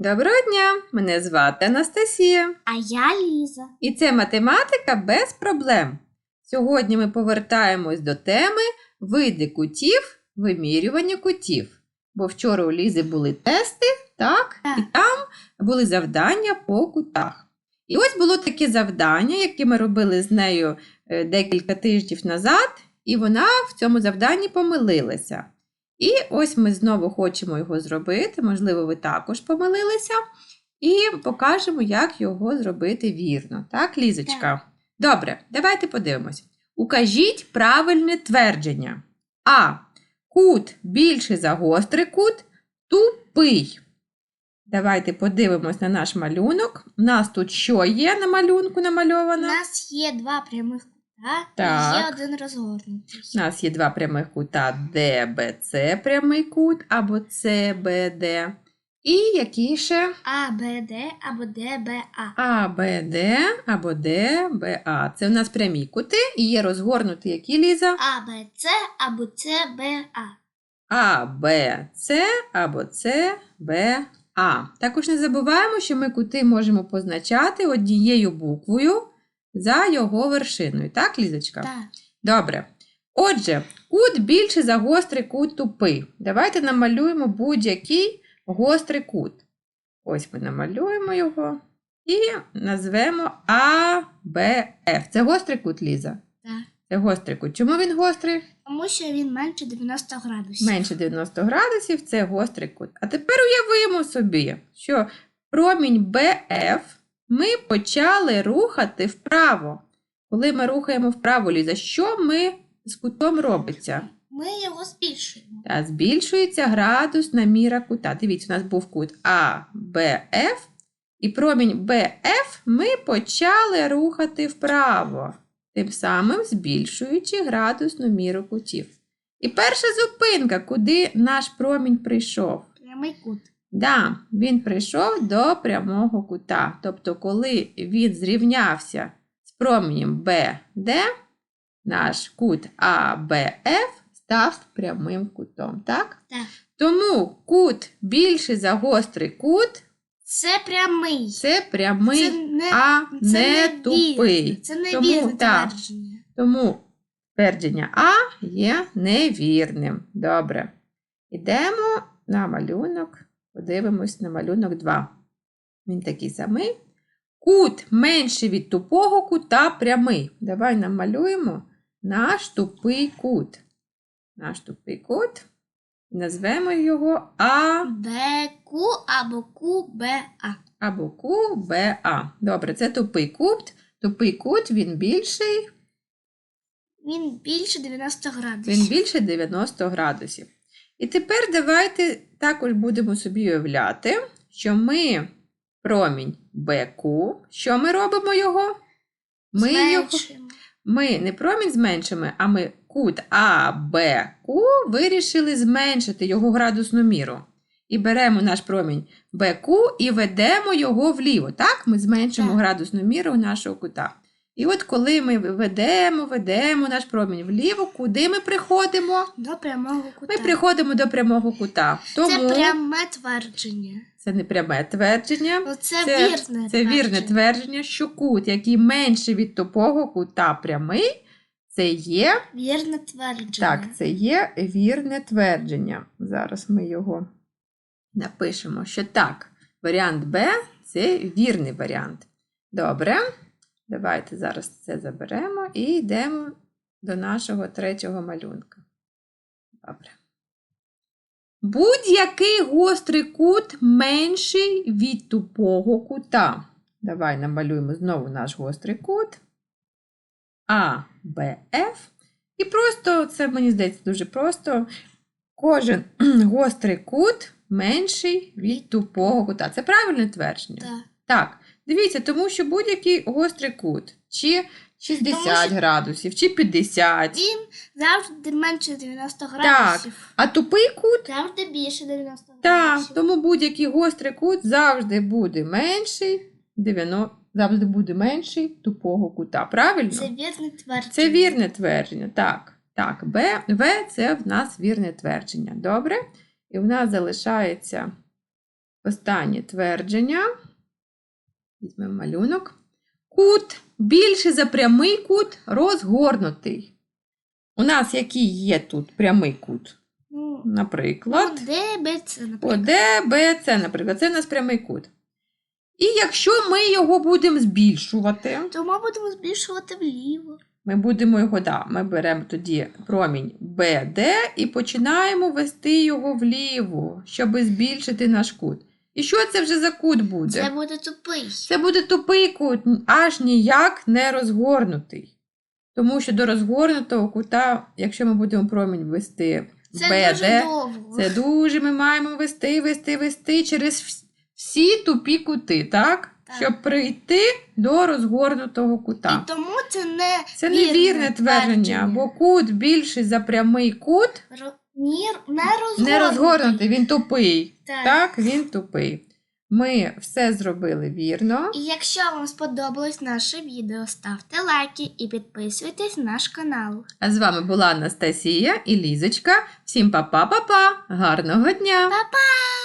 Доброго дня! Мене звати Анастасія. А я Ліза. І це математика без проблем. Сьогодні ми повертаємось до теми види кутів, вимірювання кутів. Бо вчора у Лізи були тести, так? Так. І там були завдання по кутах. І ось було таке завдання, яке ми робили з нею е, декілька тижнів назад, і вона в цьому завданні помилилася. І ось ми знову хочемо його зробити, можливо, ви також помилилися, і покажемо, як його зробити вірно. Так, Лізочка? Добре, давайте подивимось. Укажіть правильне твердження. А. Кут більший за гострий кут тупий. Давайте подивимось на наш малюнок. У нас тут що є на малюнку У нас є два прямих Так. є один розгорнутий. У нас є два прямих кута DBC прямий кут або CBD. І які ще А, Б, Д або Д, Б, А. ABD або DBA. Це у нас прямі кути і є розгорнуті які Ліза? А, Б, С або С, Б, А. А, Б, С або С, Б, А. Також не забуваємо, що ми кути можемо позначати однією буквою за його вершиною. Так, Лізочка? Так. Добре. Отже, кут більше за гострий кут тупий. Давайте намалюємо будь-який гострий кут. Ось ми намалюємо його і назвемо АБФ. Це гострий кут, Ліза. Так. Це гострий кут. Чому він гострий? Тому що він менше 90 градусів. Менше 90 градусів це гострий кут. А тепер уявимо собі, що промінь БФ ми почали рухати вправо. Коли ми рухаємо вправо, Ліза, що ми з кутом робиться? Ми його збільшуємо. Та збільшується градусна міра кута. Дивіться, у нас був кут АБФ, і промінь БФ ми почали рухати вправо, тим самим збільшуючи градусну міру кутів. І перша зупинка, куди наш промінь прийшов. Прямий кут. Да, він прийшов до прямого кута. Тобто, коли він зрівнявся з променем BD, наш кут ABF став прямим кутом. Так? Так. Тому кут більший за гострий кут Це прямий. це прямий, Це не, а це не тупий. Це не Тому, твердження. Тому твердження А є невірним. Добре. Йдемо на малюнок. Подивимось на малюнок 2. Він такий самий. Кут менший від тупого кута прямий. Давай намалюємо наш тупий кут. Наш тупий кут. Назвемо його А Б, Q або Q, Б, А. або КУБА. Добре, це тупий кут. Тупий кут, він більший Він більше 90 градусів. Він більше 90 градусів. І тепер давайте також будемо собі уявляти, що ми промінь БК, що ми робимо його? Ми, його, ми не промінь зменшимо, а ми кут АБК вирішили зменшити його градусну міру. І беремо наш промінь БК і ведемо його вліво. Так? Ми зменшимо Так. градусну міру нашого кута. І от коли ми ведемо, ведемо наш промінь вліво, куди ми приходимо? До прямого кута. Ми приходимо до прямого кута. Тому Це пряме твердження. це не пряме твердження. Це, Це, вірне це вірне твердження. твердження, що кут, який менше від тупого кута прямий, це є, Вірне твердження. так, це є вірне твердження. Зараз ми його напишемо, що так, варіант Б це вірний варіант. Добре, давайте зараз це заберемо і йдемо до нашого третього малюнка. Добре. Будь-який гострий кут менший від тупого кута. Давай намалюємо знову наш гострий кут. А, Б, Ф. І просто, це мені здається дуже просто. Кожен гострий кут менший від тупого кута. Це правильне твердження? Так. Так, дивіться, тому що будь-який гострий кут, чи 60 Тому що- градусів, чи 50. Він завжди менше 90 градусів. Так, А тупий кут Завжди більше 90 Так, градусів. тому будь-який гострий кут завжди буде менший 90, завжди буде менший тупого кута. Правильно? Це вірне твердження. Це вірне твердження. Так. Так, Б, В це в нас вірне твердження. Добре? І в нас залишається Останнє твердження. Візьмемо малюнок. Кут більший за прямий кут розгорнутий. У нас який є тут прямий кут? Ну, Наприклад. Де Б, С, О, наприклад. Д, Б, С, наприклад. Це у нас прямий кут. І якщо ми його будемо збільшувати, То ми будемо збільшувати вліво. ми будемо його, да, ми беремо тоді промінь BD і починаємо вести його вліво, щоб збільшити наш кут. І що це вже за кут буде? Це буде тупий. Це буде тупий кут, аж ніяк не розгорнутий. Тому що до розгорнутого кута, якщо ми будемо промінь вести Це BD, дуже довго. це дуже ми маємо вести, вести, вести через всі тупі кути, так? Так. Щоб прийти до розгорнутого кута. І тому це не Це невірне твердження, бо кут більший за прямий кут Ро- Нір... не розгорнутий. не розгорнутий, він тупий. Так. Так, він тупий. Ми все зробили вірно. І якщо вам сподобалось наше відео, ставте лайки і підписуйтесь на наш канал. А з вами була Анастасія і Лізочка. Всім па-па-па-па! Гарного дня! Па-па!